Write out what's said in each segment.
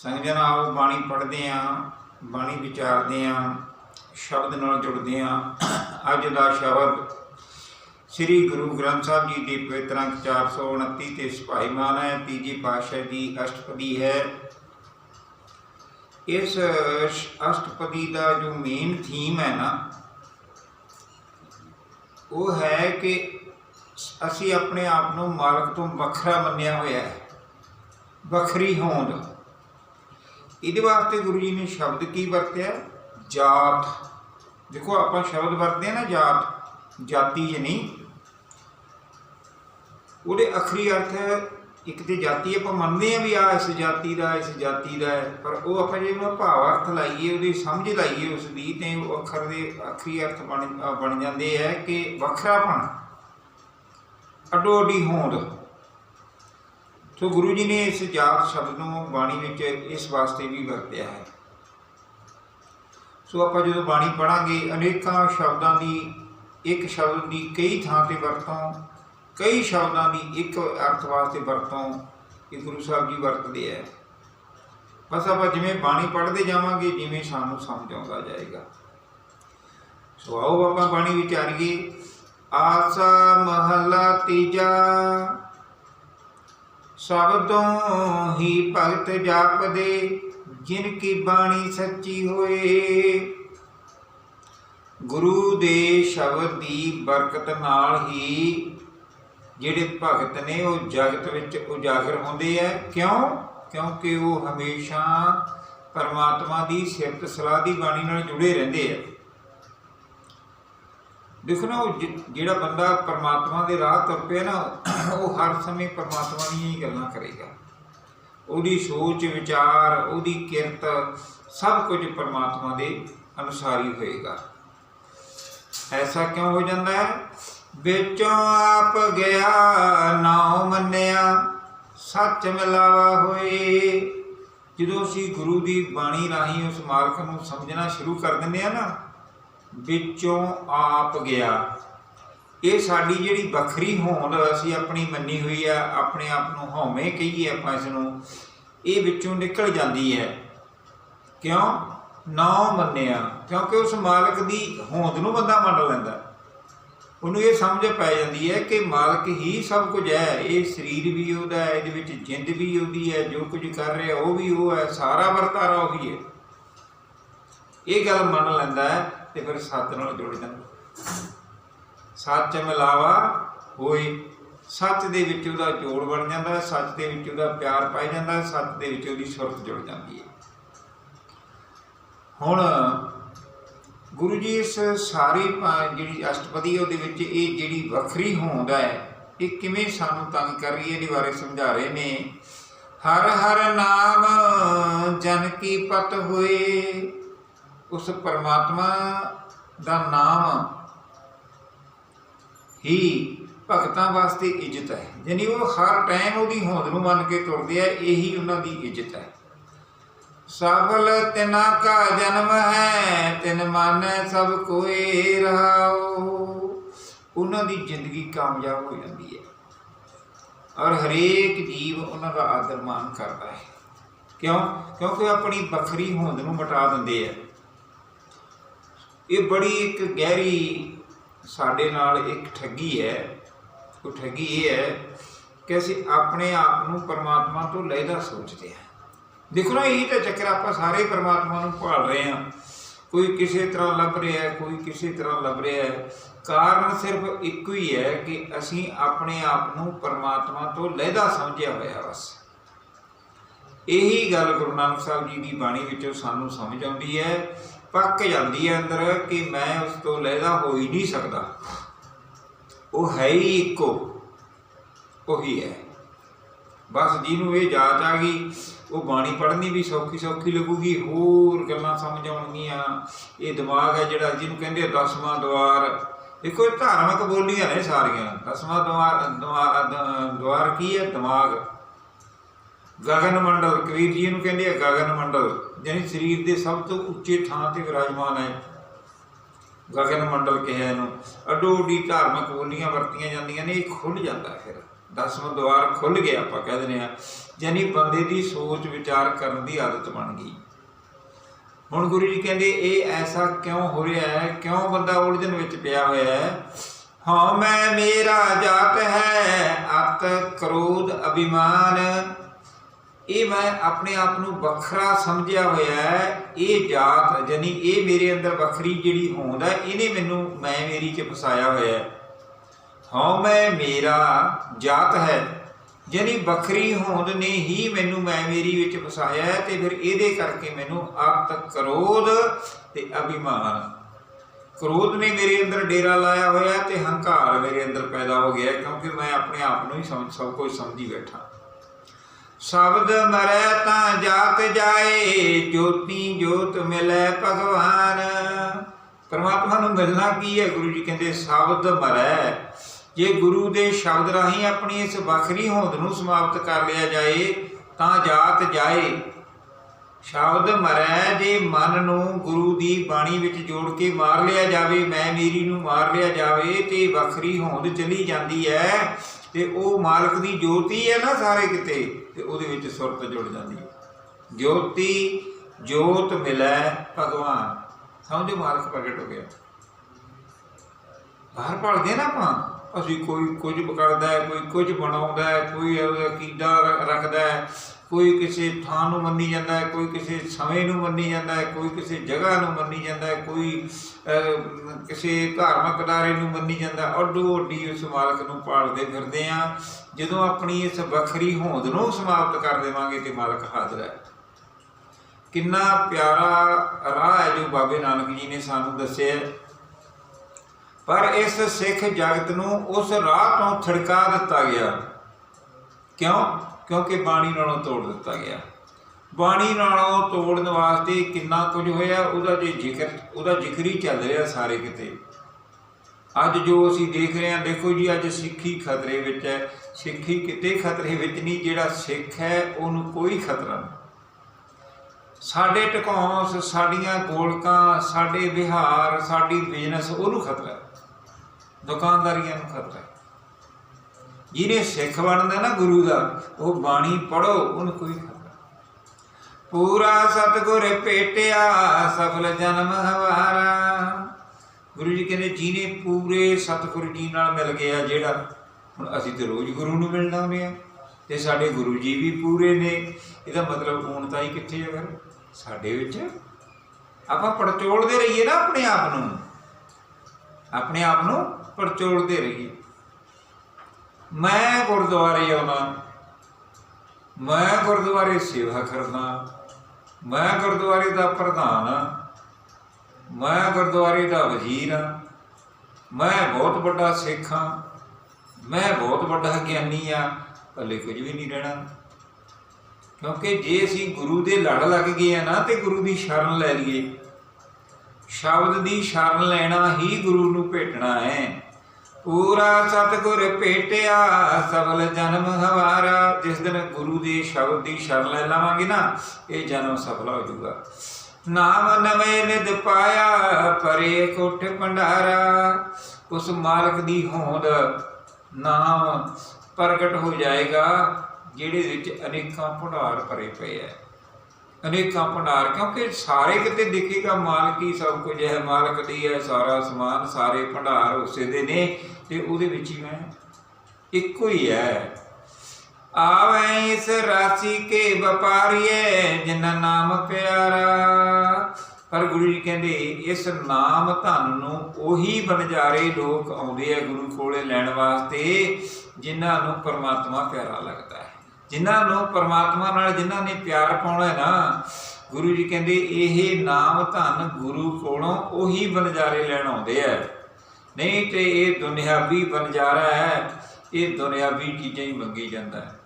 ਸੰਗਜਨ ਆਓ ਬਾਣੀ ਪੜ੍ਹਦੇ ਆਂ, ਬਾਣੀ ਵਿਚਾਰਦੇ ਆਂ, ਸ਼ਬਦ ਨਾਲ ਜੁੜਦੇ ਆਂ। ਅੱਜ ਦਾ ਸ਼ਬਦ ਸ੍ਰੀ ਗੁਰੂ ਗ੍ਰੰਥ ਸਾਹਿਬ ਜੀ ਦੀ ਪਵਿੱਤਰ ਅੰਕ 429 ਤੇ ਸੁਭਾਈਮਾਨ ਹੈ, ਤੀਜੀ ਪਾਤਸ਼ਾਹ ਦੀ ਅਸ਼ਟਪਦੀ ਹੈ। ਇਸ ਅਸ਼ਟਪਦੀ ਦਾ ਜੋ ਮੇਨ ਥੀਮ ਹੈ ਨਾ, ਉਹ ਹੈ ਕਿ ਅਸੀਂ ਆਪਣੇ ਆਪ ਨੂੰ ਮਾਲਕ ਤੋਂ ਵੱਖਰਾ ਮੰਨਿਆ ਹੋਇਆ ਹੈ। ਵੱਖਰੀ ਹੋਂਦ। ਇਹਦੇ ਵਾਸਤੇ ਗੁਰੂ ਜੀ ਨੇ ਸ਼ਬਦ ਕੀ ਵਰਤਿਆ? ਜਾਤ। ਦੇਖੋ ਆਪਾਂ ਸ਼ਬਦ ਵਰਤਦੇ ਆ ਨਾ ਜਾਤ, ਜਾਤੀ ਜੇ ਨਹੀਂ। ਉਹਦੇ ਅਖਰੀ ਅਰਥ ਇੱਕ ਤੇ ਜਾਤੀ ਆਪਾਂ ਮੰਨਦੇ ਆ ਵੀ ਆ ਇਸ ਜਾਤੀ ਦਾ, ਇਸ ਜਾਤੀ ਦਾ ਹੈ, ਪਰ ਉਹ ਆਪਾਂ ਜੇ ਉਹਦਾ ਭਾਵ ਅਰਥ ਲਾਈਏ, ਉਹਦੀ ਸਮਝ ਲਾਈਏ ਉਸ ਦੀ, ਤੇ ਉਹ ਅੱਖਰ ਦੇ ਅਖਰੀ ਅਰਥ ਬਣ ਬਣ ਜਾਂਦੇ ਹੈ ਕਿ ਵੱਖਰਾਪਣ। ਅਡੋ ਅਡੀ ਹੋਂਦ। ਸੋ ਗੁਰੂ ਜੀ ਨੇ ਇਸ ਜਾਤ ਸ਼ਬਦ ਨੂੰ ਬਾਣੀ ਵਿੱਚ ਇਸ ਵਾਸਤੇ ਵੀ ਵਰਤਿਆ ਹੈ। ਸੋ ਆਪਾਂ ਜਦੋਂ ਬਾਣੀ ਪੜਾਂਗੇ ਅਨੇਕਾਂ ਸ਼ਬਦਾਂ ਦੀ ਇੱਕ ਸ਼ਬਦ ਦੀ ਕਈ ਥਾਂ ਤੇ ਵਰਤੋਂ, ਕਈ ਸ਼ਬਦਾਂ ਦੀ ਇੱਕ ਅਰਥ ਵਾਸਤੇ ਵਰਤੋਂ ਇਹ ਗੁਰੂ ਸਾਹਿਬ ਜੀ ਵਰਤਦੇ ਹੈ। ਬਸ ਆਪਾਂ ਜਿਵੇਂ ਬਾਣੀ ਪੜ੍ਹਦੇ ਜਾਵਾਂਗੇ, ਜਿਵੇਂ ਸਾਨੂੰ ਸਮਝ ਆਉਂਦਾ ਜਾਏਗਾ। ਸੋ ਆਓ ਆਪਾਂ ਬਾਣੀ ਵਿਚਾਰੀਏ। ਆਸਾ ਮਹਲਾ ਤੀਜਾ। ਸਬਦੋਂ ਹੀ ਭਗਤ ਜਾਪਦੇ, ਜਿਨ ਕੀ ਬਾਣੀ ਸੱਚੀ ਹੋਏ। ਗੁਰੂ ਦੇ ਸ਼ਬਦ ਦੀ ਬਰਕਤ ਨਾਲ ਹੀ ਜਿਹੜੇ ਭਗਤ ਨੇ ਉਹ ਜਗਤ ਵਿੱਚ ਉਜਾਗਰ ਹੁੰਦੇ ਆ। ਕਿਉਂ? ਕਿਉਂਕਿ ਉਹ ਹਮੇਸ਼ਾ ਪਰਮਾਤਮਾ ਦੀ ਸਿਫਤ ਸਲਾਹ ਦੀ ਬਾਣੀ ਨਾਲ ਜੁੜੇ ਰਹਿੰਦੇ ਆ। ਦੇਖੋ ਨਾ, ਉਹ ਜਿ- ਜਿਹੜਾ ਬੰਦਾ ਪਰਮਾਤਮਾ ਦੇ ਰਾਹ ਤੁਰ ਪਿਆ ਨਾ, ਉਹ ਹਰ ਸਮੇਂ ਪਰਮਾਤਮਾ ਦੀਆਂ ਹੀ ਗੱਲਾਂ ਕਰੇਗਾ। ਉਹਦੀ ਸੋਚ, ਵਿਚਾਰ, ਉਹਦੀ ਕਿਰਤ, ਸਭ ਕੁਝ ਪਰਮਾਤਮਾ ਦੇ ਅਨੁਸਾਰ ਹੀ ਹੋਏਗਾ। ਐਸਾ ਕਿਉਂ ਹੋ ਜਾਂਦਾ ਹੈ? ਵਿੱਚੋਂ ਆਪ ਗਿਆ, ਨਾਉ ਮੰਨਿਆ, ਸੱਚ ਮਿਲਾਵਾ ਹੋਏ। ਜਦੋਂ ਅਸੀਂ ਗੁਰੂ ਦੀ ਬਾਣੀ ਰਾਹੀਂ ਉਸ ਮਾਲਕ ਨੂੰ ਸਮਝਣਾ ਸ਼ੁਰੂ ਕਰ ਦਿੰਦੇ ਆ ਨਾ ਵਿੱਚੋਂ ਆਪ ਗਿਆ। ਇਹ ਸਾਡੀ ਜਿਹੜੀ ਵੱਖਰੀ ਹੋਂਦ ਅਸੀਂ ਆਪਣੀ ਮੰਨੀ ਹੋਈ ਆ, ਆਪਣੇ ਆਪ ਨੂੰ ਹਉਮੈ ਕਹੀਏ ਆਪਾਂ ਇਸ ਨੂੰ ਇਹ ਵਿੱਚੋਂ ਨਿਕਲ ਜਾਂਦੀ ਹੈ। ਕਿਉਂ? ਨਾ ਮੰਨਿਆ। ਕਿਉਂਕਿ ਉਸ ਮਾਲਕ ਦੀ ਹੋਂਦ ਨੂੰ ਬੰਦਾ ਮੰਨ ਲੈਂਦਾ। ਉਹਨੂੰ ਇਹ ਸਮਝ ਪੈ ਜਾਂਦੀ ਹੈ ਕਿ ਮਾਲਕ ਹੀ ਸਭ ਕੁਝ ਹੈ। ਇਹ ਸਰੀਰ ਵੀ ਉਹਦਾ ਹੈ, ਇਹਦੇ ਵਿੱਚ ਜਿੰਦ ਵੀ ਉਹਦੀ ਹੈ, ਜੋ ਕੁਝ ਕਰ ਰਿਹਾ ਉਹ ਵੀ ਉਹ ਹੈ, ਸਾਰਾ ਵਰਤਾਰਾ ਉਹੀ ਹੈ। ਇਹ ਗੱਲ ਮੰਨ ਲੈਂਦਾ ਹੈ ਤੇ ਫਿਰ ਸੱਤ ਨਾਲ ਜੁੜ ਜਾਂਦਾ। ਸੱਚ ਮਿਲਾਵਾ ਹੋਏ। ਸੱਚ ਦੇ ਵਿੱਚ ਉਹਦਾ ਜੋੜ ਬਣ ਜਾਂਦਾ, ਸੱਚ ਦੇ ਵਿੱਚ ਉਹਦਾ ਪਿਆਰ ਪਾਈ ਜਾਂਦਾ, ਸੱਚ ਦੇ ਵਿੱਚ ਉਹਦੀ ਸੁਰਤ ਜੁੜ ਜਾਂਦੀ ਹੈ। ਹੁਣ ਗੁਰੂ ਜੀ ਇਸ ਸਾਰੀ ਜਿਹੜੀ ਅਸ਼ਟਪਦੀ ਉਹਦੇ ਵਿੱਚ ਇਹ ਜਿਹੜੀ ਵੱਖਰੀ ਹੋਂਦ ਹੈ, ਇਹ ਕਿਵੇਂ ਸਾਨੂੰ ਤੰਗ ਕਰ ਰਹੀ ਹੈ, ਇਹਦੇ ਬਾਰੇ ਸਮਝਾ ਰਹੇ ਨੇ। ਹਰ ਹਰ ਨਾਮ ਜਨ ਕੀ ਪਤ ਹੋਏ ਉਸ ਪਰਮਾਤਮਾ ਦਾ ਨਾਮ ਹੀ ਭਗਤਾਂ ਵਾਸਤੇ ਇੱਜ਼ਤ ਹੈ। ਯਾਨੀ ਉਹ ਹਰ ਟਾਈਮ ਉਹਦੀ ਹੋਂਦ ਨੂੰ ਮੰਨ ਕੇ ਤੁਰਦੇ ਆ, ਇਹੀ ਉਹਨਾਂ ਦੀ ਇੱਜ਼ਤ ਹੈ। ਸਫਲ ਤਿਨਾ ਕਾ ਜਨਮ ਹੈ, ਤਿਨ ਮਾਨੈ ਸਭ ਕੋਏ ਰਹਾਓ ਉਹਨਾਂ ਦੀ ਜ਼ਿੰਦਗੀ ਕਾਮਯਾਬ ਹੋ ਜਾਂਦੀ ਹੈ। ਔਰ ਹਰੇਕ ਜੀਵ ਉਹਨਾਂ ਦਾ ਆਦਰ ਮਾਨ ਕਰਦਾ ਹੈ। ਕਿਉਂ? ਕਿਉਂਕਿ ਉਹ ਆਪਣੀ ਵੱਖਰੀ ਹੋਂਦ ਨੂੰ ਮਿਟਾ ਦਿੰਦੇ ਆ। ਇਹ ਬੜੀ ਇੱਕ ਗਹਿਰੀ ਸਾਡੇ ਨਾਲ ਇੱਕ ਠੱਗੀ ਹੈ। ਉਹ ਠੱਗੀ ਇਹ ਹੈ ਕਿ ਅਸੀਂ ਆਪਣੇ ਆਪ ਨੂੰ ਪਰਮਾਤਮਾ ਤੋਂ ਲੈਦਾ ਸੋਚਦੇ ਹਾਂ। ਦੇਖੋ ਨਾ, ਇਹ ਤਾਂ ਚੱਕਰ ਆਪਾਂ ਸਾਰੇ ਪਰਮਾਤਮਾ ਨੂੰ ਭਾਲ ਰਹੇ ਹਾਂ। ਕੋਈ ਕਿਸੇ ਤਰ੍ਹਾਂ ਲੱਭ ਰਿਹਾ ਹੈ, ਕੋਈ ਕਿਸੇ ਤਰ੍ਹਾਂ ਲੱਭ ਰਿਹਾ ਹੈ। ਕਾਰਨ ਸਿਰਫ ਇੱਕੋ ਹੀ ਹੈ ਕਿ ਅਸੀਂ ਆਪਣੇ ਆਪ ਨੂੰ ਪਰਮਾਤਮਾ ਤੋਂ ਲੈਦਾ ਸਮਝਿਆ ਹੋਇਆ ਬਸ। ਇਹੀ ਗੱਲ ਗੁਰੂ ਨਾਨਕ ਸਾਹਿਬ ਜੀ ਦੀ ਬਾਣੀ ਵਿੱਚੋਂ ਸਾਨੂੰ ਸਮਝ ਆਉਂਦੀ ਹੈ, ਪੱਕ ਜਾਂਦੀ ਹੈ ਅੰਦਰ ਕਿ ਮੈਂ ਉਸ ਤੋਂ ਲੈਦਾ ਹੋ ਹੀ ਨਹੀਂ ਸਕਦਾ। ਉਹ ਹੈ ਹੀ ਇੱਕੋ, ਉਹੀ ਹੈ। ਬਸ ਜਿਹਨੂੰ ਇਹ ਜਾਚ ਆ ਗਈ, ਉਹ ਬਾਣੀ ਪੜ੍ਹਨੀ ਵੀ ਸੌਖੀ ਸੌਖੀ ਲੱਗੂਗੀ, ਹੋਰ ਗੱਲਾਂ ਸਮਝ ਆਉਣਗੀਆਂ। ਇਹ ਦਿਮਾਗ ਹੈ ਜਿਹੜਾ ਜਿਹਨੂੰ ਕਹਿੰਦੇ ਦਸਵਾਂ ਦਵਾਰ। ਦੇਖੋ ਇਹ ਧਾਰਮਿਕ ਬੋਲੀਆਂ ਨੇ ਸਾਰੀਆਂ। ਦਸਵਾਂ ਦਵਾਰ ਦਵਾ- ਦ- ਦਵਾਰ ਕੀ ਹੈ? ਦਿਮਾਗ। ਗਗਨ ਮੰਡਲ, ਕਬੀਰ ਜੀ ਨੂੰ ਕਹਿੰਦੇ ਆ ਗਗਨ ਮੰਡਲ, ਯਾਨੀ ਸਰੀਰ ਦੇ ਸਭ ਤੋਂ ਉੱਚੇ ਥਾਂ ਤੇ ਵਿਰਾਜਮਾਨ ਹੈ। ਗਗਨ ਮੰਡਲ ਕਿਹਾ ਇਹਨੂੰ। ਅਡੋ ਡੀ ਧਾਰਮਿਕ ਬੋਲੀਆਂ ਵਰਤੀਆਂ ਜਾਂਦੀਆਂ ਨੇ, ਇਹ ਖੁੱਲ ਜਾਂਦਾ ਫਿਰ। ਦਸਵਾਂ ਦੁਆਰ ਖੁੱਲ ਗਿਆ, ਆਪਾਂ ਕਹਿ ਦਿੰਦੇ ਆ ਯਾਨੀ ਬੰਦੇ ਦੀ ਸੋਚ ਵਿਚਾਰ ਕਰਨ ਦੀ ਆਦਤ ਬਣ ਗਈ। ਹੁਣ ਗੁਰੂ ਜੀ ਕਹਿੰਦੇ, ਇਹ ਐਸਾ ਕਿਉਂ ਹੋ ਰਿਹਾ ਹੈ? ਕਿਉਂ ਬੰਦਾ ਉਲਝਣ ਵਿੱਚ ਪਿਆ ਹੋਇਆ ਹੈ? ਹਾਂ, ਮੈਂ ਮੇਰਾ ਜਾਤ ਹੈ, ਅਤ ਕ੍ਰੋਧ ਅਭਿਮਾਨ। ਇਹ ਮੈਂ ਆਪਣੇ ਆਪ ਨੂੰ ਵੱਖਰਾ ਸਮਝਿਆ ਹੋਇਆ ਹੈ। ਇਹ ਜਾਤ ਯਾਨੀ ਇਹ ਮੇਰੇ ਅੰਦਰ ਵੱਖਰੀ ਜਿਹੜੀ ਹੋਂਦ ਹੈ, ਇਹਨੇ ਮੈਨੂੰ ਮੈਂ ਮੇਰੀ ਚ ਫਸਾਇਆ ਹੋਇਆ ਹੈ। ਹਾਂ ਮੈਂ ਮੇਰਾ ਜਾਤ ਹੈ। ਯਾਨੀ ਵੱਖਰੀ ਹੋਂਦ ਨੇ ਹੀ ਮੈਨੂੰ ਮੈਂ ਮੇਰੀ ਵਿੱਚ ਫਸਾਇਆ ਹੈ ਤੇ ਫਿਰ ਇਹਦੇ ਕਰਕੇ ਮੈਨੂੰ ਅਤ ਕ੍ਰੋਧ ਤੇ ਅਭਿਮਾਨ। ਕ੍ਰੋਧ ਨੇ ਮੇਰੇ ਅੰਦਰ ਡੇਰਾ ਲਾਇਆ ਹੋਇਆ ਤੇ ਹੰਕਾਰ ਮੇਰੇ ਅੰਦਰ ਪੈਦਾ ਹੋ ਗਿਆ ਕਿਉਂਕਿ ਮੈਂ ਆਪਣੇ ਆਪ ਨੂੰ ਹੀ ਸਮਝ ਸਭ ਕੁਝ ਸਮਝੀ ਬੈਠਾ। ਸ਼ਬਦ ਮਰੈ ਤਾਂ ਜਾਤ ਜਾਏ, ਜੋਤੀ ਜੋਤ ਮਿਲੈ ਭਗਵਾਨ। ਪਰਮਾਤਮਾ ਨੂੰ ਮਿਲਣਾ ਕੀ ਹੈ? ਗੁਰੂ ਜੀ ਕਹਿੰਦੇ, ਸ਼ਬਦ ਮਰੈ। ਜੇ ਗੁਰੂ ਦੇ ਸ਼ਬਦ ਰਾਹੀਂ ਆਪਣੀ ਇਸ ਵੱਖਰੀ ਹੋਂਦ ਨੂੰ ਸਮਾਪਤ ਕਰ ਲਿਆ ਜਾਏ, ਤਾਂ ਜਾਤ ਜਾਏ। ਸ਼ਬਦ ਮਰੈ ਜੇ ਮਨ ਨੂੰ ਗੁਰੂ ਦੀ ਬਾਣੀ ਵਿੱਚ ਜੋੜ ਕੇ ਮਾਰ ਲਿਆ ਜਾਵੇ, ਮੈਂ ਮੇਰੀ ਨੂੰ ਮਾਰ ਲਿਆ ਜਾਵੇ, ਤੇ ਵੱਖਰੀ ਹੋਂਦ ਚਲੀ ਜਾਂਦੀ ਹੈ, ਤੇ ਉਹ ਮਾਲਕ ਦੀ ਜੋਤੀ ਹੈ ਨਾ ਸਾਰੇ ਕਿਤੇ। ਤੇ ਉਹਦੇ ਵਿੱਚ ਸੁਰਤ ਜੁੜ ਜਾਂਦੀ ਹੈ। ਜੋਤੀ, ਜੋਤ ਮਿਲੈ ਭਗਵਾਨ। ਸਮਝੋ ਮਾਲਕ ਪ੍ਰਗਟ ਹੋ ਗਿਆ। ਬਾਹਰ ਪੜਦੇ ਨਾ ਆਪਾਂ। ਅਸੀਂ ਕੋਈ ਕੁਝ ਪਕੜਦਾ ਹੈ, ਕੋਈ ਕੁਝ ਬਣਾਉਂਦਾ ਹੈ, ਕੋਈ ਉਹਦਾ ਰੱਖਦਾ ਹੈ। ਕੋਈ ਕਿਸੇ ਥਾਂ ਨੂੰ ਮੰਨੀ ਜਾਂਦਾ ਹੈ, ਕੋਈ ਕਿਸੇ ਸਮੇਂ ਨੂੰ ਮੰਨੀ ਜਾਂਦਾ ਹੈ, ਕੋਈ ਕਿਸੇ ਜਗ੍ਹਾ ਨੂੰ ਮੰਨੀ ਜਾਂਦਾ ਹੈ, ਕੋਈ ਕਿਸੇ ਧਾਰਮਿਕ ਅਦਾਰੇ ਨੂੰ ਮੰਨੀ ਜਾਂਦਾ, ਅੱਡੋ ਅੱਡੀ ਉਸ ਮਾਲਕ ਨੂੰ ਪਾਲਦੇ ਫਿਰਦੇ ਆ ਜਦੋਂ ਆਪਣੀ ਇਸ ਵੱਖਰੀ ਹੋਂਦ ਨੂੰ ਸਮਾਪਤ ਕਰ ਦੇਵਾਂਗੇ ਤੇ ਮਾਲਕ ਹਾਜ਼ਰ ਹੈ। ਕਿੰਨਾ ਪਿਆਰਾ ਰਾਹ ਹੈ ਜੋ ਬਾਬੇ ਨਾਨਕ ਜੀ ਨੇ ਸਾਨੂੰ ਦੱਸਿਆ ਪਰ ਇਸ ਸਿੱਖ ਜਗਤ ਨੂੰ ਉਸ ਰਾਹ ਤੋਂ ਥੜਕਾ ਦਿੱਤਾ ਗਿਆ। ਕਿਉਂ? ਕਿਉਂਕਿ ਬਾਣੀ ਨਾਲੋਂ ਤੋੜ ਦਿੱਤਾ ਗਿਆ। ਬਾਣੀ ਨਾਲੋਂ ਤੋੜਨ ਵਾਸਤੇ ਕਿੰਨਾ ਕੁਝ ਹੋਇਆ, ਉਹਦਾ ਜੇ ਜ਼ਿਕਰ, ਉਹਦਾ ਜ਼ਿਕਰ ਹੀ ਚੱਲ ਰਿਹਾ ਸਾਰੇ ਕਿਤੇ। ਅੱਜ ਜੋ ਅਸੀਂ ਦੇਖ ਰਹੇ ਹਾਂ, ਦੇਖੋ ਜੀ, ਅੱਜ ਸਿੱਖੀ ਖਤਰੇ ਵਿੱਚ ਹੈ। ਸਿੱਖੀ ਕਿਤੇ ਖਤਰੇ ਵਿੱਚ ਨਹੀਂ, ਜਿਹੜਾ ਸਿੱਖ ਹੈ, ਉਹਨੂੰ ਕੋਈ ਖਤਰਾ ਨਹੀਂ। ਸਾਡੇ ਟਕੌਂਸ ਸਾਡੀਆਂ ਗੋਲਕਾਂ, ਸਾਡੇ ਵਿਹਾਰ, ਸਾਡੀ ਬਿਜ਼ਨਸ, ਉਹਨੂੰ ਖਤਰਾ ਹੈ। ਦੁਕਾਨਦਾਰੀਆਂ ਨੂੰ ਖਤਰਾ ਹੈ। ਜਿਹਨੇ ਸਿੱਖ ਬਣਦਾ ਨਾ ਗੁਰੂ ਦਾ, ਉਹ ਬਾਣੀ ਪੜੋ ਉਹਨੂੰ ਕੋਈ ਪੂਰਾ ਸਤਗੁਰ ਭੇਟਿਆ, ਸਫਲ ਜਨਮ ਹਵਾਰਾ। ਗੁਰੂ ਜੀ ਕਹਿੰਦੇ, ਜਿਹਨੇ ਪੂਰੇ ਸਤਗੁਰੂ ਜੀ ਨਾਲ ਮਿਲ ਗਿਆ, ਜਿਹੜਾ ਹੁਣ ਅਸੀਂ ਤੇ ਰੋਜ਼ ਗੁਰੂ ਨੂੰ ਮਿਲਣਾ ਹੁੰਦੇ ਆ ਤੇ ਸਾਡੇ ਗੁਰੂ ਜੀ ਵੀ ਪੂਰੇ ਨੇ। ਇਹਦਾ ਮਤਲਬ ਪੂਰਨਤਾ ਹੀ ਕਿੱਥੇ ਹੈ ਫਿਰ? ਸਾਡੇ ਵਿੱਚ ਆਪਾਂ ਪੜਚੋਲਦੇ ਰਹੀਏ ਨਾ ਆਪਣੇ ਆਪ ਨੂੰ। ਆਪਣੇ ਆਪ ਨੂੰ ਪੜਚੋਲਦੇ ਰਹੀਏ। ਮੈਂ ਗੁਰਦੁਆਰੇ ਆਉਣਾ, ਮੈਂ ਗੁਰਦੁਆਰੇ ਸੇਵਾ ਕਰਨਾ, ਮੈਂ ਗੁਰਦੁਆਰੇ ਦਾ ਪ੍ਰਧਾਨ ਹਾਂ ਮੈਂ ਗੁਰਦੁਆਰੇ ਦਾ ਵਜ਼ੀਰ ਹਾਂ ਮੈਂ ਬਹੁਤ ਵੱਡਾ ਸਿੱਖ ਹਾਂ ਮੈਂ ਬਹੁਤ ਵੱਡਾ ਗਿਆਨੀ ਆ ਭਲੇ ਕੁਝ ਵੀ ਨਹੀਂ ਰਹਿਣਾ। ਕਿਉਂਕਿ ਜੇ ਅਸੀਂ ਗੁਰੂ ਦੇ ਲੜ ਲੱਗ ਗਏ ਆ ਨਾ, ਤੇ ਗੁਰੂ ਦੀ ਸ਼ਰਨ ਲੈ ਲਈਏ। ਸ਼ਬਦ ਦੀ ਸ਼ਰਨ ਲੈਣਾ ਹੀ ਗੁਰੂ ਨੂੰ ਭੇਟਣਾ ਹੈ। ਪੂਰਾ ਸਤਗੁਰ ਭੇਟਿਆ ਸਫਲ ਜਨਮ ਹਵਾਰਾ। ਜਿਸ ਦਿਨ ਗੁਰੂ ਦੇ ਸ਼ਬਦ ਦੀ ਸ਼ਰਨ ਲੈ ਲਵਾਂਗੇ ਨਾ, ਇਹ ਜਨਮ ਸਫਲ ਹੋ ਜਾਊਗਾ। ਨਾਮ ਨਵੇਂ ਨਿਦ ਪਾਇਆ, ਪਰੇ ਕੋਠ ਭੰਡਾਰਾ। ਉਸ ਮਾਲਕ ਦੀ ਹੋਂਦ ਨਾਮ ਪ੍ਰਗਟ ਹੋ ਜਾਏਗਾ, ਜਿਹੜੇ ਵਿੱਚ ਅਨੇਕਾਂ ਭੰਡਾਰ ਭਰੇ ਪਏ ਐ। ਅਨੇਕਾਂ ਭੰਡਾਰ, ਕਿਉਂਕਿ ਸਾਰੇ ਕਿਤੇ ਦੇਖੇਗਾ ਮਾਲਕ ਹੀ ਸਭ ਕੁਝ ਹੈ, ਮਾਲਕ ਦੀ ਹੈ ਸਾਰਾ ਸਮਾਨ, ਸਾਰੇ ਭੰਡਾਰ ਉਸੇ ਦੇ ਨੇ ਤੇ ਉਹਦੇ ਵਿੱਚ ਹੀ ਮੈਂ ਇੱਕੋ ਹੀ ਹੈ। ਆਵੇਂ ਇਸ ਰਾਸ਼ੀ ਕੇ ਵਪਾਰੀਏ ਜਿਨ ਨਾਮ ਪਿਆਰਾ। ਪਰ ਗੁਰੂ ਜੀ ਕਹਿੰਦੇ, ਇਸ ਨਾਮ ਧਨ ਨੂੰ ਉਹੀ ਬਨਜਾਰੇ ਲੋਕ ਆਉਂਦੇ ਆ ਗੁਰੂ ਕੋਲੇ ਲੈਣ ਵਾਸਤੇ, ਜਿਨ੍ਹਾਂ ਨੂੰ ਪਰਮਾਤਮਾ ਪਿਆਰਾ ਲੱਗਦਾ ਜਿਨ੍ਹਾਂ ਨੂੰ ਪਰਮਾਤਮਾ ਨਾਲ ਜਿਨ੍ਹਾਂ ਨੇ ਪਿਆਰ ਪਾਉਣਾ ਹੈ ਨਾ, ਗੁਰੂ ਜੀ ਕਹਿੰਦੇ, ਇਹ ਨਾਮ ਧਨ ਗੁਰੂ ਕੋਲੋਂ ਉਹੀ ਬਨਜਾਰੇ ਲੈਣ ਆਉਂਦੇ ਆ। ਨਹੀਂ ਤੇ ਇਹ ਦੁਨਿਆਵੀ ਬਨਜਾਰਾ ਹੈ, ਇਹ ਦੁਨਿਆਵੀ ਚੀਜ਼ਾਂ ਹੀ ਮੰਗੀ ਜਾਂਦਾ ਹੈ।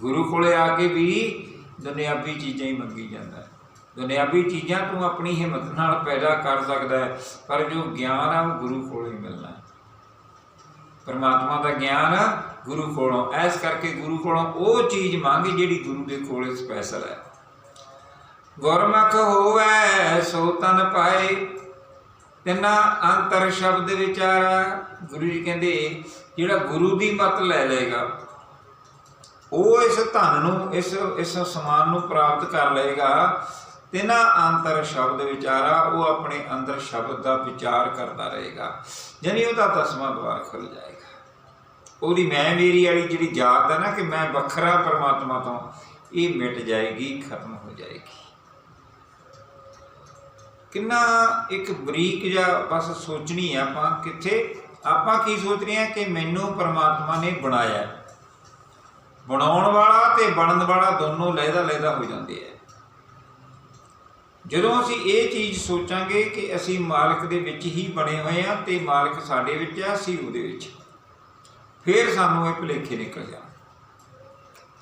ਗੁਰੂ ਕੋਲੇ ਆ ਕੇ ਵੀ ਦੁਨਿਆਵੀ ਚੀਜ਼ਾਂ ਹੀ ਮੰਗੀ ਜਾਂਦਾ ਹੈ। ਦੁਨਿਆਵੀ ਚੀਜ਼ਾਂ ਤੂੰ ਆਪਣੀ ਹਿੰਮਤ ਨਾਲ ਪੈਦਾ ਕਰ ਸਕਦਾ ਹੈ, ਪਰ ਜੋ ਗਿਆਨ ਆ ਉਹ ਗੁਰੂ ਕੋਲੋਂ ਹੀ ਮਿਲਣਾ ਹੈ। ਪਰਮਾਤਮਾ ਦਾ ਗਿਆਨ ਗੁਰੂ ਕੋਲੋਂ, ਐਸ ਕਰਕੇ ਗੁਰੂ ਕੋਲੋਂ ਉਹ ਚੀਜ਼ ਮੰਗ ਜਿਹੜੀ ਗੁਰੂ ਦੇ ਕੋਲੇ ਸਪੈਸ਼ਲ ਹੈ। ਗੁਰਮੁਖ ਹੋਵੇ ਸੋ ਤਨ ਪਾਏ, ਤਿੰਨਾ ਅੰਤਰ ਸ਼ਬਦ ਵਿਚਾਰਾ। ਗੁਰੂ ਜੀ ਕਹਿੰਦੇ, ਜਿਹੜਾ ਗੁਰੂ ਦੀ ਮਤ ਲੈ ਲਏਗਾ, ਉਹ ਇਸ ਧਨ ਨੂੰ, ਇਸ ਇਸ ਸਮਾਨ ਨੂੰ ਪ੍ਰਾਪਤ ਕਰ ਲਏਗਾ। ਤਿੰਨਾ ਅੰਤਰ ਸ਼ਬਦ ਵਿਚਾਰਾ, ਉਹ ਆਪਣੇ ਅੰਦਰ ਸ਼ਬਦ ਦਾ ਵਿਚਾਰ ਕਰਦਾ ਰਹੇਗਾ। ਯਾਨੀ ਉਹਦਾ ਦਸਵਾਂ ਦਵਾਰ ਖੁੱਲ ਜਾਏਗਾ। ਉਹਦੀ ਮੈਂ ਮੇਰੀ ਵਾਲੀ ਜਿਹੜੀ ਜਾਤ ਹੈ ਨਾ ਕਿ ਮੈਂ ਵੱਖਰਾ ਪਰਮਾਤਮਾ ਤੋਂ, ਇਹ ਮਿਟ ਜਾਏਗੀ, ਖਤਮ ਹੋ ਜਾਏਗੀ। ਕਿੰਨਾ ਇੱਕ ਬਰੀਕ ਜਿਹਾ ਬਸ ਸੋਚਣੀ ਹੈ ਆਪਾਂ ਕਿੱਥੇ, ਆਪਾਂ ਕੀ ਸੋਚ ਰਹੇ ਹਾਂ ਕਿ ਮੈਨੂੰ ਪਰਮਾਤਮਾ ਨੇ ਬਣਾਇਆ। ਬਣਾਉਣ ਵਾਲਾ ਤੇ ਬਣਨ ਵਾਲਾ ਦੋਨੋਂ ਲਹਿਦਾ ਲਹਿਦਾ ਹੋ ਜਾਂਦੇ ਆ। ਜਦੋਂ ਅਸੀਂ ਇਹ ਚੀਜ਼ ਸੋਚਾਂਗੇ ਕਿ ਅਸੀਂ ਮਾਲਕ ਦੇ ਵਿੱਚ ਹੀ ਬਣੇ ਹੋਏ ਆ ਤੇ ਮਾਲਕ ਸਾਡੇ ਵਿੱਚ ਆ, ਅਸੀਂ ਉਹਦੇ ਵਿੱਚ। ਫਿਰ ਸਾਨੂੰ ਇਹ ਭੁਲੇਖੇ ਨਿਕਲ ਜਾਣ।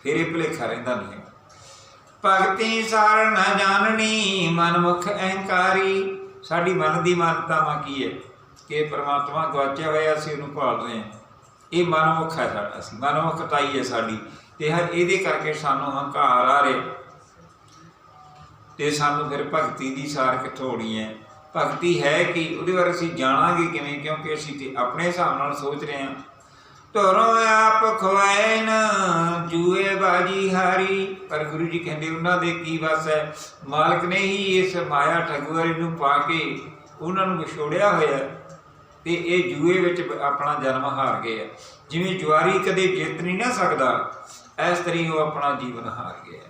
ਫਿਰ ਇਹ ਭੁਲੇਖਾ ਰਹਿੰਦਾ ਨਹੀਂ ਹੈ ਭਗਤੀ ਸਾਰ ਨਾ ਜਾਣਨੀ, ਮਨਮੁਖ ਅਹੰਕਾਰੀ। ਸਾਡੀ ਮਨ ਦੀ ਮਾਨਤਾਵਾਂ ਕੀ ਹੈ? ਕਿ ਪ੍ਰਮਾਤਮਾ ਗਵਾਚਿਆ ਹੋਇਆ, ਅਸੀਂ ਉਹਨੂੰ ਭਾਲਦੇ ਹਾਂ। ਇਹ ਮਨਮੁਖ ਹੈ ਸਾਡਾ, ਅਸੀਂ ਮਨਮੁਖਤਾਈ ਹੈ ਸਾਡੀ। ਤੇ ਹਰ ਇਹਦੇ ਕਰਕੇ ਸਾਨੂੰ ਹੰਕਾਰ ਆ ਰਿਹਾ। ਤੇ ਸਾਨੂੰ ਫਿਰ ਭਗਤੀ ਦੀ ਸਾਰ ਕਿੱਥੋਂ ਹੋਣੀ ਹੈ? ਭਗਤੀ ਹੈ ਕਿ ਉਹਦੇ ਬਾਰੇ ਅਸੀਂ ਜਾਣਾਂਗੇ ਕਿਵੇਂ? ਕਿਉਂਕਿ ਅਸੀਂ ਤੇ ਆਪਣੇ ਹਿਸਾਬ ਨਾਲ ਸੋਚ ਰਹੇ ਹਾਂ। ਧਰੋ ਆਪ ਖਵਾਏ ਜੂਏ ਬਾਜੀ ਹਾਰੀ। ਪਰ ਗੁਰੂ ਜੀ ਕਹਿੰਦੇ ਉਹਨਾਂ ਦੇ ਕੀ ਵਸ ਹੈ? ਮਾਲਕ ਨੇ ਹੀ ਇਸ ਮਾਇਆ ਠਗਵਾਰੀ ਨੂੰ ਪਾ ਕੇ ਉਹਨਾਂ ਨੂੰ ਵਿਛੋੜਿਆ ਹੋਇਆ ਤੇ ਇਹ ਜੂਏ ਵਿੱਚ ਆਪਣਾ ਜਨਮ ਹਾਰ ਗਏ ਆ ਜਿਵੇਂ ਜੁਆਰੀ ਕਦੇ ਜਿੱਤ ਨਹੀਂ ਨਾ ਸਕਦਾ, ਇਸ ਤਰੀ ਉਹ ਆਪਣਾ ਜੀਵਨ ਹਾਰ ਗਿਆ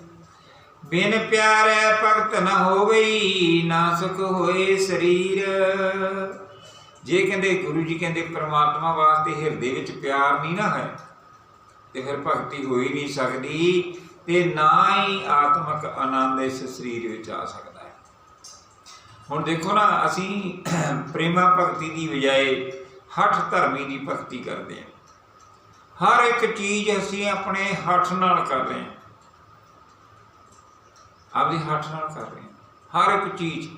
ਬਿਨ ਪਿਆਰੇ ਭਗਤ ਨਾ ਹੋਵੇ ਨਾ ਸੁਖ ਹੋਏ ਸਰੀਰ। ਜੇ ਕਹਿੰਦੇ ਗੁਰੂ ਜੀ ਕਹਿੰਦੇ ਪ੍ਰਮਾਤਮਾ ਵਾਸਤੇ ਹਿਰਦੇ ਵਿੱਚ ਪਿਆਰ ਨਹੀਂ ਨਾ ਹੈ, ਤੇ ਫਿਰ ਭਗਤੀ ਹੋ ਹੀ ਨਹੀਂ ਸਕਦੀ ਤੇ ਨਾ ਹੀ ਆਤਮਿਕ ਆਨੰਦ ਇਸ ਸਰੀਰ ਵਿੱਚ ਆ ਸਕਦਾ ਹੈ। ਹੁਣ ਦੇਖੋ ਨਾ, ਅਸੀਂ ਪ੍ਰੇਮਾ ਭਗਤੀ ਦੀ ਬਜਾਏ ਹੱਠ ਧਰਮੀ ਦੀ ਭਗਤੀ ਕਰਦੇ ਹਾਂ। ਹਰ ਇੱਕ ਚੀਜ਼ ਅਸੀਂ ਆਪਣੇ ਹੱਥ ਨਾਲ ਕਰ ਰਹੇ ਹਾਂ। ਆਪਦੇ ਹੱਥ ਨਾਲ ਕਰ ਰਹੇ ਹਾਂ। ਹਰ ਇੱਕ ਚੀਜ਼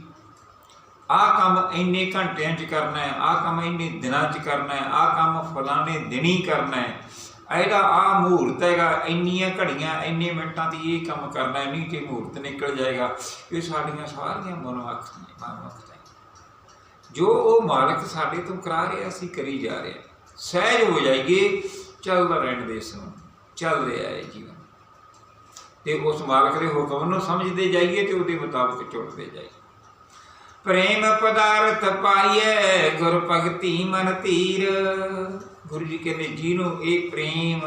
ਆਹ ਕੰਮ ਇੰਨੇ ਘੰਟਿਆਂ 'ਚ ਕਰਨਾ ਹੈ, ਆਹ ਕੰਮ ਇੰਨੇ ਦਿਨਾਂ 'ਚ ਕਰਨਾ ਹੈ, ਆਹ ਕੰਮ ਫਲਾਣੇ ਦਿਨੀ ਕਰਨਾ ਹੈ। ਇਹਦਾ ਆਹ ਮਹੂਰਤ ਹੈਗਾ, ਇੰਨੀਆਂ ਘੜੀਆਂ, ਇੰਨੇ ਮਿੰਟਾਂ ਦੀ ਇਹ ਕੰਮ ਕਰਨਾ ਹੈ ਨਹੀਂ ਤੇ ਮਹੂਰਤ ਨਿਕਲ ਜਾਏਗਾ। ਇਹ ਸਾਡੀਆਂ ਸਾਰੀਆਂ ਮਨੋਵਕ ਨੇ ਮਨੋਵਕ ਜੋ ਉਹ ਮਾਲਕ ਸਾਡੇ ਤੋਂ ਕਰਾ ਰਿਹਾ, ਅਸੀਂ ਕਰੀ ਜਾ ਰਹੇ ਹਾਂ। ਸਹਿਜ ਹੋ ਜਾਈਏ ਚੱਲਦਾ ਰਹਿਣ ਦੇ ਇਸ ਨੂੰ, ਚੱਲ ਰਿਹਾ ਹੈ ਜੀਵਨ। ਤੇ ਉਸ ਮਾਲਕ ਦੇ ਹੁਕਮ ਨੂੰ ਸਮਝਦੇ ਜਾਈਏ ਤੇ ਉਹਦੇ ਮੁਤਾਬਕ ਚੁੱਟਦੇ ਜਾਈਏ। ਪ੍ਰੇਮ ਪਦਾਰਥ ਪਾਈਏ ਗੁਰ ਭਗਤੀ ਮਨ ਧੀਰ। ਗੁਰੂ ਜੀ ਕਹਿੰਦੇ, ਜਿਹਨੂੰ ਇਹ ਪ੍ਰੇਮ,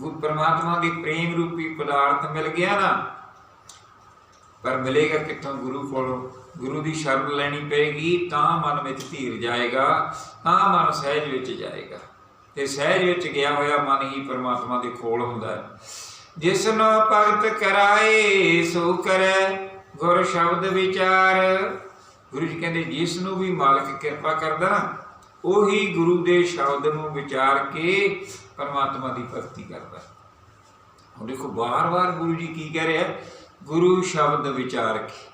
ਗੁਰ ਪਰਮਾਤਮਾ ਦੀ ਪ੍ਰੇਮ ਰੂਪੀ ਪਦਾਰਥ ਮਿਲ ਗਿਆ ਨਾ, ਪਰ ਮਿਲੇਗਾ ਕਿੱਥੋਂ ਗੁਰੂ ਕੋਲੋਂ? ਗੁਰੂ ਦੀ ਸ਼ਰਨ ਲੈਣੀ ਪਏਗੀ, ਤਾਂ ਮਨ ਵਿੱਚ ਧੀਰ ਜਾਏਗਾ, ਤਾਂ ਮਨ ਸਹਿਜ ਵਿੱਚ ਜਾਏਗਾ। ਤੇ ਸਹਿਜ ਵਿੱਚ ਗਿਆ ਹੋਇਆ ਮਨ ਹੀ ਪਰਮਾਤਮਾ ਦੇ ਕੋਲ ਹੁੰਦਾ ਹੈ। ਜਿਸ ਨੂੰ ਭਗਤ ਕਰਾਏ, ਸੋ ਕਰੈ, ਗੁਰ ਸ਼ਬਦ ਵਿਚਾਰ। ਗੁਰੂ ਜੀ ਕਹਿੰਦੇ, ਜਿਸ ਨੂੰ ਵੀ ਮਾਲਕ ਕਿਰਪਾ ਕਰਦਾ ਨਾ, ਉਹੀ ਗੁਰੂ ਦੇ ਸ਼ਬਦ ਨੂੰ ਵਿਚਾਰ ਕੇ ਪਰਮਾਤਮਾ ਦੀ ਭਗਤੀ ਕਰਦਾ। ਹੁਣ ਦੇਖੋ ਬਾਰ-ਬਾਰ ਗੁਰੂ ਜੀ ਕੀ ਕਹਿ ਰਿਹਾ? ਗੁਰੂ ਸ਼ਬਦ ਵਿਚਾਰ ਕੇ।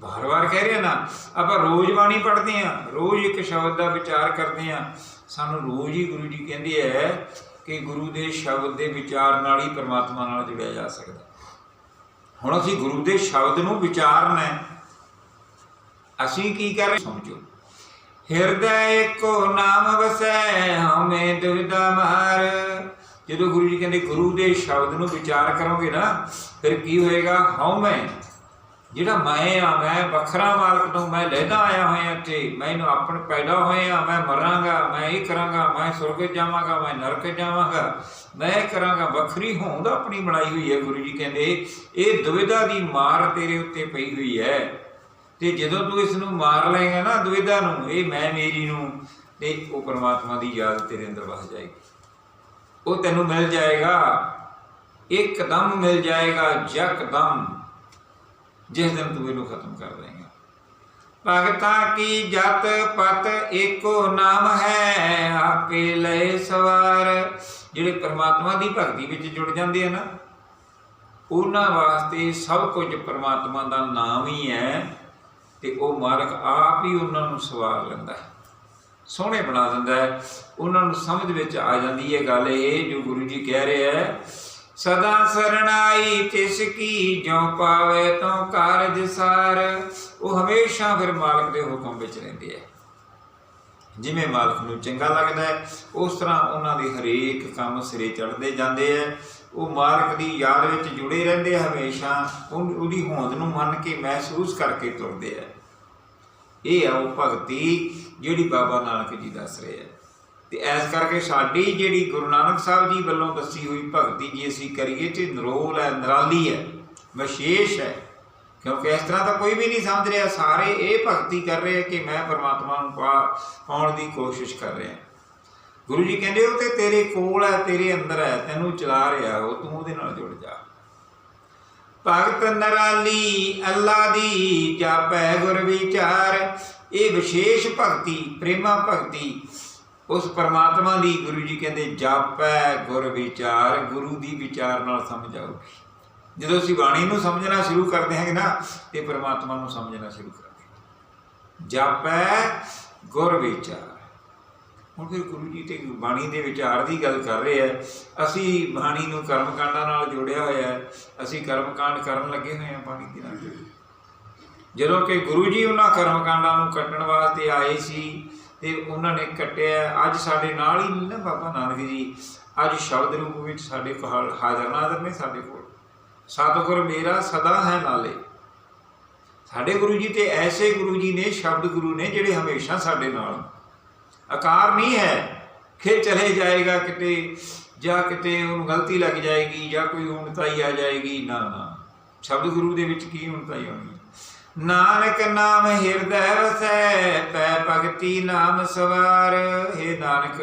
ਬਾਰ-ਬਾਰ ਕਹਿ ਰਿਹਾ ਨਾ, ਆਪਾਂ ਰੋਜ਼ ਬਾਣੀ ਪੜ੍ਹਦੇ ਆ ਰੋਜ਼ ਇੱਕ ਸ਼ਬਦ ਦਾ ਵਿਚਾਰ ਕਰਦੇ ਆ ਸਾਨੂੰ ਰੋਜ਼ ਹੀ ਗੁਰੂ ਜੀ ਕਹਿੰਦੇ ਐ ਕਿ ਗੁਰੂ ਦੇ ਸ਼ਬਦ ਦੇ ਵਿਚਾਰ ਨਾਲ ਹੀ ਪਰਮਾਤਮਾ ਨਾਲ ਜੁੜਿਆ ਜਾ ਸਕਦਾ। ਹੁਣ ਅਸੀਂ ਗੁਰੂ ਦੇ ਸ਼ਬਦ ਨੂੰ ਵਿਚਾਰਨਾ ਹੈ ਅਸੀਂ ਕੀ ਕਰ ਰਹੇ? ਸਮਝੋ। ਹਿਰਦੈ ਕੋ ਨਾਮ ਵਸੈ ਹਮੇ ਦੁਵਿਧਾ ਮਾਰ ਜਦੋਂ ਗੁਰੂ ਜੀ ਕਹਿੰਦੇ, ਗੁਰੂ ਦੇ ਸ਼ਬਦ ਨੂੰ ਵਿਚਾਰ ਕਰੋਗੇ ਨਾ, ਫਿਰ ਕੀ ਹੋਏਗਾ? ਹਉ ਮੈਂ ਜਿਹੜਾ ਮੈਂ ਆ, ਮੈਂ ਵੱਖਰਾ ਮਾਲਕ ਤੋਂ, ਮੈਂ ਲੈਦਾ ਆਇਆ ਹੋਇਆ ਤੇ ਮੈਨੂੰ ਆਪਣ ਪੈਦਾ ਹੋਇਆ ਮੈਂ ਮਰਾਂਗਾ, ਮੈਂ ਇਹ ਕਰਾਂਗਾ, ਮੈਂ ਸੁਰਗ ਜਾਵਾਂਗਾ, ਮੈਂ ਨਰਕ ਜਾਵਾਂਗਾ। ਮੈਂ ਇਹ ਕਰਾਂਗਾ, ਵੱਖਰੀ ਹੋਂਦ ਆਪਣੀ ਬਣਾਈ ਹੋਈ ਹੈ ਗੁਰੂ ਜੀ ਕਹਿੰਦੇ। ਇਹ ਦੁਵਿਧਾ ਦੀ ਮਾਰ ਤੇਰੇ ਉੱਤੇ ਪਈ ਹੋਈ ਹੈ। ਤੇ ਜਦੋਂ ਤੂੰ ਇਸ ਨੂੰ ਮਾਰ ਲਏਗਾ ਨਾ ਦੁਵਿਧਾ ਨੂੰ, ਇਹ ਮੈਂ ਮੇਰੀ ਨੂੰ, ਤੇ ਉਹ ਪਰਮਾਤਮਾ ਦੀ ਯਾਦ ਤੇਰੇ ਅੰਦਰ ਵਸ ਜਾਏਗੀ। ਉਹ ਤੈਨੂੰ ਮਿਲ ਜਾਏਗਾ, ਇੱਕਦਮ ਮਿਲ ਜਾਏਗਾ, ਯਕਦਮ, ਜਿਸ ਦਿਨ ਤੂੰ ਇਹਨੂੰ ਖਤਮ ਕਰ ਦੇਂਗਾ। ਭਗਤਾਂ ਕੀ ਜਤ ਪਤ ਏਕੋ ਨਾਮ ਹੈ, ਆਪੇ ਲੈ ਸਵਾਰ। ਜਿਹੜੇ ਪਰਮਾਤਮਾ ਦੀ ਭਗਤੀ ਵਿੱਚ ਜੁੜ ਜਾਂਦੇ ਆ ਨਾ, ਉਹਨਾਂ ਵਾਸਤੇ ਸਭ ਕੁਝ ਪਰਮਾਤਮਾ ਦਾ ਨਾਮ ਹੀ ਹੈ। ਤੇ ਉਹ ਮਾਲਕ ਆਪ ਹੀ ਉਹਨਾਂ ਨੂੰ ਸਵਾਰ ਲੈਂਦਾ ਹੈ। ਸੋਹਣੇ ਬਣਾ ਦਿੰਦਾ ਹੈ। ਉਹਨਾਂ ਨੂੰ ਸਮਝ ਵਿੱਚ ਆ ਜਾਂਦੀ ਹੈ ਗੱਲ ਇਹ ਜੋ ਗੁਰੂ ਜੀ ਕਹਿ ਰਹੇ ਹੈ, ਸਦਾ ਸਰਣਾਈ ਤਿਸ ਕੀ ਜੋ ਪਾਵੇ ਤੋ ਕਾਰਜ ਸਾਰ। ਉਹ ਹਮੇਸ਼ਾ ਫਿਰ ਮਾਲਕ ਦੇ ਹੁਕਮ ਵਿੱਚ ਰਹਿੰਦੇ ਆ ਜਿਵੇਂ ਮਾਲਕ ਨੂੰ ਚੰਗਾ ਲੱਗਦਾ ਹੈ, ਉਸ ਤਰ੍ਹਾਂ ਉਹਨਾਂ ਦੇ ਹਰੇਕ ਕੰਮ ਸਿਰੇ ਚੜ੍ਹਦੇ ਜਾਂਦੇ ਆ ਉਹ ਮਾਲਕ ਦੀ ਯਾਦ ਵਿੱਚ ਜੁੜੇ ਰਹਿੰਦੇ ਹਮੇਸ਼ਾ, ਉਹ- ਉਹਦੀ ਹੋਂਦ ਨੂੰ ਮੰਨ ਕੇ ਮਹਿਸੂਸ ਕਰਕੇ ਤੁਰਦੇ ਆ। ਇਹ ਆ ਉਹ ਭਗਤੀ ਜਿਹੜੀ ਬਾਬਾ ਨਾਨਕ ਜੀ ਦੱਸ ਰਹੇ ਆ। ਤੇ ਐਸ ਕਰਕੇ ਸਾਡੀ ਜਿਹੜੀ ਗੁਰੂ ਨਾਨਕ ਸਾਹਿਬ ਜੀ ਵੱਲੋਂ ਦੱਸੀ ਹੋਈ ਭਗਤੀ ਜੀ ਅਸੀਂ ਕਰੀਏ ਤੇ ਨਰੋਲ ਹੈ, ਨਿਰਾਲੀ ਹੈ, ਵਿਸ਼ੇਸ਼ ਹੈ। ਕਿਉਂਕਿ ਇਸ ਤਰ੍ਹਾਂ ਤਾਂ ਕੋਈ ਵੀ ਨਹੀਂ ਸਮਝ ਰਿਹਾ, ਸਾਰੇ ਇਹ ਭਗਤੀ ਕਰ ਰਹੇ ਕਿ ਮੈਂ ਪਰਮਾਤਮਾ ਨੂੰ ਪਾ- ਪਾਉਣ ਦੀ ਕੋਸ਼ਿਸ਼ ਕਰ ਰਿਹਾ। ਗੁਰੂ ਜੀ ਕਹਿੰਦੇ, ਉਹ ਤੇ ਤੇਰੇ ਕੋਲ ਹੈ, ਤੇਰੇ ਅੰਦਰ ਹੈ, ਤੈਨੂੰ ਚਲਾ ਰਿਹਾ, ਉਹ ਤੂੰ ਉਹਦੇ ਨਾਲ ਜੁੜ ਜਾ। ਭਗਤ ਨਰਾਲੀ ਅੱਲਾ ਦੀ ਜਾਪੈ ਗੁਰ ਵਿਚਾਰ, ਇਹ ਵਿਸ਼ੇਸ਼ ਭਗਤੀ, ਪ੍ਰੇਮਾ ਭਗਤੀ, ਉਸ ਪਰਮਾਤਮਾ ਦੀ ਗੁਰੂ ਜੀ ਕਹਿੰਦੇ, ਜਾਪੈ ਗੁਰ ਵਿਚਾਰ, ਗੁਰੂ ਦੀ ਵਿਚਾਰ ਨਾਲ ਸਮਝ ਆਊਗੀ ਜਦੋਂ ਅਸੀਂ ਬਾਣੀ ਨੂੰ ਸਮਝਣਾ ਸ਼ੁਰੂ ਕਰਦੇ ਹਾਂਗੇ ਨਾ, ਤੇ ਪਰਮਾਤਮਾ ਨੂੰ ਸਮਝਣਾ ਸ਼ੁਰੂ ਕਰਦੇ। ਹਾਂ ਜਾਪੈ ਗੁਰ ਵਿਚਾਰ। ਹੁਣ ਫਿਰ ਗੁਰੂ ਜੀ ਤੇ ਬਾਣੀ ਦੇ ਵਿਚਾਰ ਦੀ ਗੱਲ ਕਰ ਰਹੇ ਹੈ ਅਸੀਂ ਬਾਣੀ ਨੂੰ ਕਰਮ ਕਾਂਡਾਂ ਨਾਲ ਜੋੜਿਆ ਹੋਇਆ ਹੈ। ਅਸੀਂ ਕਰਮ ਕਾਂਡ ਕਰਨ ਲੱਗੇ ਹੋਏ ਹਾਂ ਬਾਣੀ ਦੇ ਨਾਲ। ਜਦੋਂ ਕਿ ਗੁਰੂ ਜੀ ਉਹਨਾਂ ਕਰਮ ਕਾਂਡਾਂ ਨੂੰ ਕੱਟਣ ਵਾਸਤੇ ਆਏ ਸੀ ਤੇ ਉਹਨਾਂ ਨੇ ਕੱਟਿਆ। ਅੱਜ ਸਾਡੇ ਨਾਲ ਹੀ ਨਹੀਂ ਨਾ ਬਾਬਾ ਨਾਨਕ ਜੀ। ਅੱਜ ਸ਼ਬਦ ਰੂਪ ਵਿੱਚ ਸਾਡੇ ਕੋਲ ਹਾਜ਼ਰ ਨਾਜ਼ਰ ਨੇ ਸਾਡੇ ਕੋਲ। ਸਤਿਗੁਰ ਮੇਰਾ ਸਦਾ ਹੈ ਨਾਲੇ। ਸਾਡੇ ਗੁਰੂ ਜੀ ਤੇ ਐਸੇ ਗੁਰੂ ਜੀ ਨੇ, ਸ਼ਬਦ ਗੁਰੂ ਨੇ ਜਿਹੜੇ ਹਮੇਸ਼ਾ ਸਾਡੇ ਨਾਲ ਆਕਾਰ ਨਹੀਂ ਹੈ। ਖੇ ਚਲੇ ਜਾਏਗਾ ਕਿਤੇ ਜਾਂ ਕਿਤੇ ਉਹਨੂੰ ਗਲਤੀ ਲੱਗ ਜਾਏਗੀ ਜਾਂ ਕੋਈ ਉਣਤਾਈ ਆ ਜਾਏਗੀ। ਨਾ ਨਾ। ਸ਼ਬਦ ਗੁਰੂ ਦੇ ਵਿੱਚ ਕੀ ਉਣਤਾਈ ਆਉਣੀ ਹੈ? ਨਾਨਕ ਨਾਮ ਹਿਰਦੈ ਵਸੈ ਪੈ ਭਗਤੀ ਨਾਮ ਸਵਾਰ। हे ਨਾਨਕ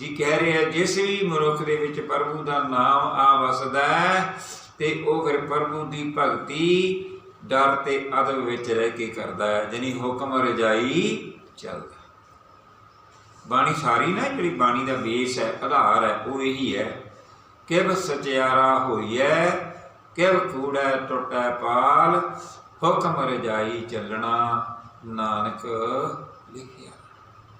ਜੀ ਕਹਿ ਰਹੇ ਆ ਜਿਸ ਵੀ ਮਨੁੱਖ ਦੇ ਵਿੱਚ ਪ੍ਰਭੂ ਦਾ ਨਾਮ ਆ ਵਸਦਾ ਹੈ, ਤੇ ਉਹ ਫਿਰ ਪ੍ਰਭੂ ਦੀ ਭਗਤੀ ਡਰ ਤੇ ਅਦਬ ਵਿੱਚ ਰਹਿ ਕੇ ਕਰਦਾ ਹੈ ਜਨੀ ਹੁਕਮ ਰਜਾਈ ਚੱਲਦਾ ਬਾਣੀ ਸਾਰੀ ਨਾ, ਜਿਹੜੀ ਬਾਣੀ ਦਾ ਬੇਸ ਹੈ, ਆਧਾਰ ਹੈ, ਉਹ ਇਹੀ ਹੈ। ਕਿਵ ਸਚਿਆਰਾ ਹੋਈਐ, ਕਿਵ ਕੂੜੈ ਟੁੱਟੈ ਪਾਲ, ਹੁਕਮ ਰਜਾਈ ਚੱਲਣਾ। ਨਾਨਕ ਲਿਖਿਆ।